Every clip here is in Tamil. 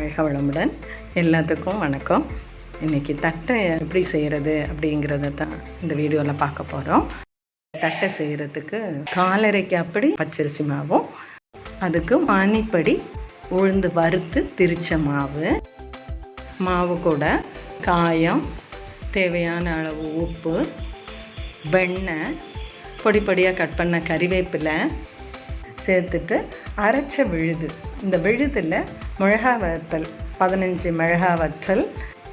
வாழ்க வளமுடன் எல்லாத்துக்கும் வணக்கம். இன்றைக்கி தட்டை எப்படி செய்கிறது அப்படிங்கிறத தான் இந்த வீடியோவில் பார்க்க போகிறோம் தட்டை செய்கிறதுக்கு காலரைக்கு அப்படி பச்சரிசி மாவும் அதுக்கு மணிப்படி உளுந்து வறுத்து திரிச்ச மாவு மாவு கூட காயம் தேவையான அளவு உப்பு வெண்ணெய் பொடி பொடியாக கட் பண்ண கறிவேப்பிலை சேர்த்துட்டு அரைச்ச விழுது. இந்த விழுதில் மிளகா வத்தல் பதினஞ்சு மிளகா வற்றல்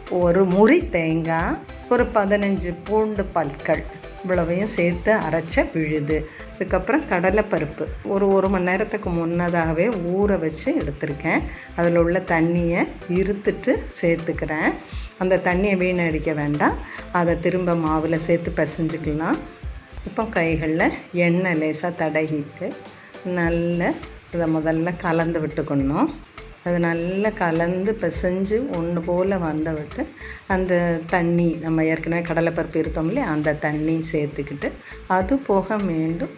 ஒரு முறி தேங்காய் ஒரு பதினஞ்சு பூண்டு பற்கள் இவ்வளவையும் சேர்த்து அரைச்ச விழுது. அதுக்கப்புறம் கடலைப்பருப்பு ஒரு ஒரு மணி நேரத்துக்கு முன்னதாகவே ஊற வச்சு எடுத்திருக்கேன். அதில் உள்ள தண்ணியை இருத்துட்டு சேர்த்துக்கிறேன். அந்த தண்ணியை வீணடிக்க வேண்டாம். அதை திரும்ப மாவில் சேர்த்து பிசைஞ்சுக்கலாம். இப்போ கைகளில் எண்ணெய் லேசாக தடகிட்டு நல்ல இதை முதல்ல கலந்து விட்டுக்கணும். அது நல்லா கலந்து பிசைஞ்சு ஒன்று போல் வந்த விட்டு அந்த தண்ணி நம்ம ஏற்கனவே கடலைப்பருப்பு இருந்தோம் இல்லையா? அந்த தண்ணி சேர்த்துக்கிட்டு அது போக மீண்டும்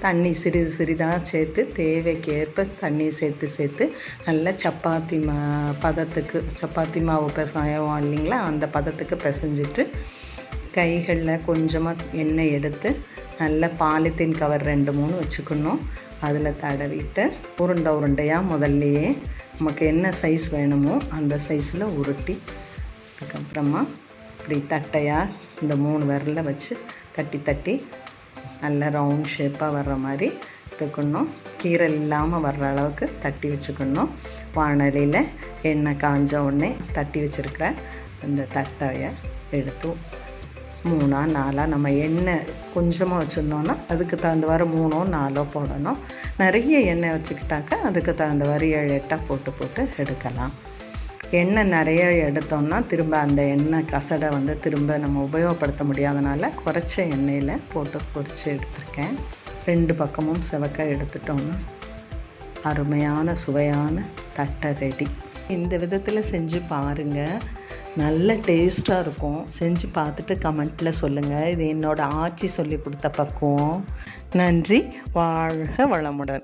தண்ணி சிறிது சிறிதாக சேர்த்து தேவைக்கேற்ப தண்ணி சேர்த்து சேர்த்து நல்லா சப்பாத்தி மா பதத்துக்கு சப்பாத்தி மாவு பிசையும் இல்லைங்களா? அந்த பதத்துக்கு பிசைஞ்சிட்டு கைகளில் கொஞ்சமாக எண்ணெய் எடுத்து நல்லா பாலித்தீன் கவர் ரெண்டு மூணு வச்சுக்கணும். அதில் தடவிட்டு உருண்டை உருண்டையாக முதல்லையே நமக்கு என்ன சைஸ் வேணுமோ அந்த சைஸில் உருட்டி அதுக்கப்புறமா இப்படி தட்டையாக இந்த மூணு விரலில் வச்சு தட்டி தட்டி நல்ல ரவுண்ட் ஷேப்பாக வர்ற மாதிரி எடுத்துக்கணும். கீரல் இல்லாமல் வர்ற அளவுக்கு தட்டி வச்சுக்கணும். வானலியில் எண்ணெய் காஞ்ச உடனே தட்டி வச்சுருக்கிற அந்த தட்டையை எடுத்து மூணா நாலாக நம்ம எண்ணெய் கொஞ்சமாக வச்சுருந்தோன்னா அதுக்கு தகுந்தவாறு மூணோ நாலோ போடணும். நிறைய எண்ணெய் வச்சுக்கிட்டாக்கா அதுக்கு தகுந்தவாறு ஏழு எட்டாக போட்டு போட்டு எடுக்கலாம். எண்ணெய் நிறைய எடுத்தோம்னா திரும்ப அந்த எண்ணெய் கசடை வந்து திரும்ப நம்ம உபயோகப்படுத்த முடியாதனால குறைச்ச எண்ணெயில் போட்டு பொரித்து எடுத்திருக்கேன். ரெண்டு பக்கமும் செவக்க எடுத்துட்டோம்னா அருமையான சுவையான தட்டை ரெடி. இந்த விதத்தில் செஞ்சு பாருங்கள் நல்ல டேஸ்ட்டாக இருக்கும். செஞ்சு பார்த்துட்டு கமெண்ட்டில் சொல்லுங்கள் இது என்னோடய ஆச்சி சொல்லி கொடுத்த பக்குவம். நன்றி. வாழ்க வளமுடன்.